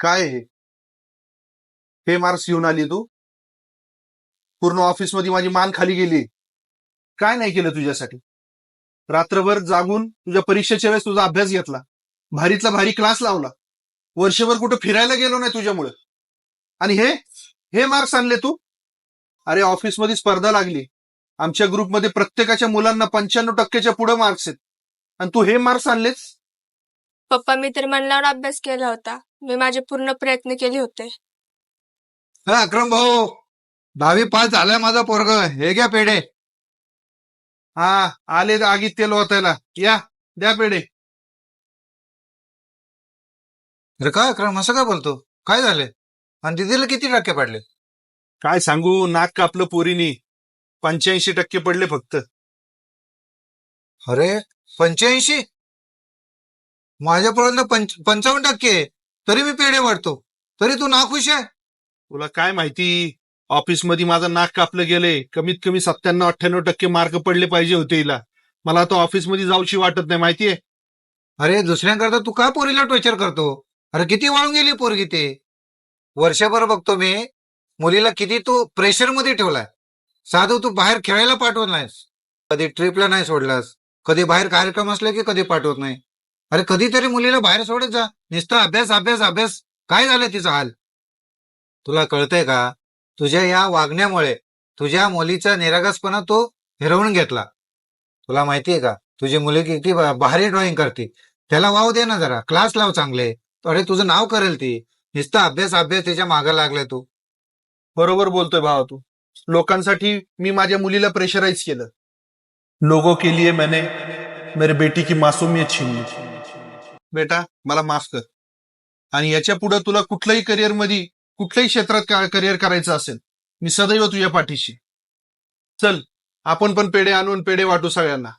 काय हे हे मार्क्स घेऊन आली तू? पूर्ण ऑफिसमध्ये माझी मान खाली गेली. काय नाही केलं तुझ्यासाठी? रात्रभर जागून तुझ्या परीक्षेच्या वेळेस तुझा अभ्यास घेतला. भारीतला भारी क्लास लावला. वर्षभर कुठं फिरायला गेलो नाही तुझ्यामुळे. आणि हे? हे मार्क्स आणले तू? अरे ऑफिसमध्ये स्पर्धा लागली. आमच्या ग्रुपमध्ये प्रत्येकाच्या मुलांना पंच्याण्णव टक्क्याच्या पुढे मार्क्स आहेत. आणि तू हे मार्क्स आणलेस? पप्पा मी तर म्हणल्यावर अभ्यास केला होता. मी माझे पूर्ण प्रयत्न केले होते. हा अक्रम भाऊ दहावी पास झालाय माझा पोरग. हे घ्या पेढे. हा आले आगीत तेल ओतायला. या द्या पेढे. अरे काय अक्रम असं काय बोलतो? काय झाले? आणि दिदीला किती टक्के पडले? काय सांगू नाक कापलं पोरीनी. पंच्याऐंशी टक्के पडले फक्त. अरे पंच्याऐंशी? माझ्यापर्यंत पंच पंचावन्न टक्के. तरी मी पेढे वाढतो तरी तू नाखुश आहे? तुला काय माहिती? ऑफिसमध्ये माझं नाक कापलं गेले कमीत कमी सत्त्याण्णव अठ्ठ्याण्णव टक्के मार्क पडले पाहिजे होते हिला. मला आता ऑफिसमध्ये जाऊशी वाटत नाही माहितीये? अरे दुसऱ्यांकरता तू का पोरीला टॉर्चर करतो? अरे किती वाळून गेली पोरगी ते? वर्षभर बघतो मी मुलीला किती तू प्रेशरमध्ये ठेवलाय. साधू तू बाहेर खेळायला पाठवत नाहीस. कधी ट्रिपला नाही सोडलास. कधी बाहेर कार्यक्रम असले की कधी पाठवत नाही. अरे कधीतरी मुलीला बाहेर सोडत जा. नुसता अभ्यास अभ्यास अभ्यास. काय झालं तिचा हाल? तुला कळतंय का? तुझ्या या वागण्यामुळे तुझ्या मुलीचा निरागसपणा तो हिरवून घेतला. तुला माहितीये का? तुझी मुली किती भारी ड्रॉइंग करते. त्याला वाव दे ना जरा. क्लास लाव चांगले. अरे तुझं नाव करेल ती. नुसता अभ्यास अभ्यास त्याच्यामागे लागलाय तू. बरोबर बोलतोय भावा तू. लोकांसाठी मी माझ्या मुलीला प्रेशराईज केलं. लोगो के लिए मैंने मेरे बेटी की मासूमियत छीन ली. बेटा मला माफ कर. आणि याच्यापुढे तुला कुठल्याही करिअरमध्ये कुठल्याही क्षेत्रात करिअर करायचं असेल मी सदैव तुझ्या पाठीशी. चल आपण पण पेढे आणून पेढे वाटू सगळ्यांना.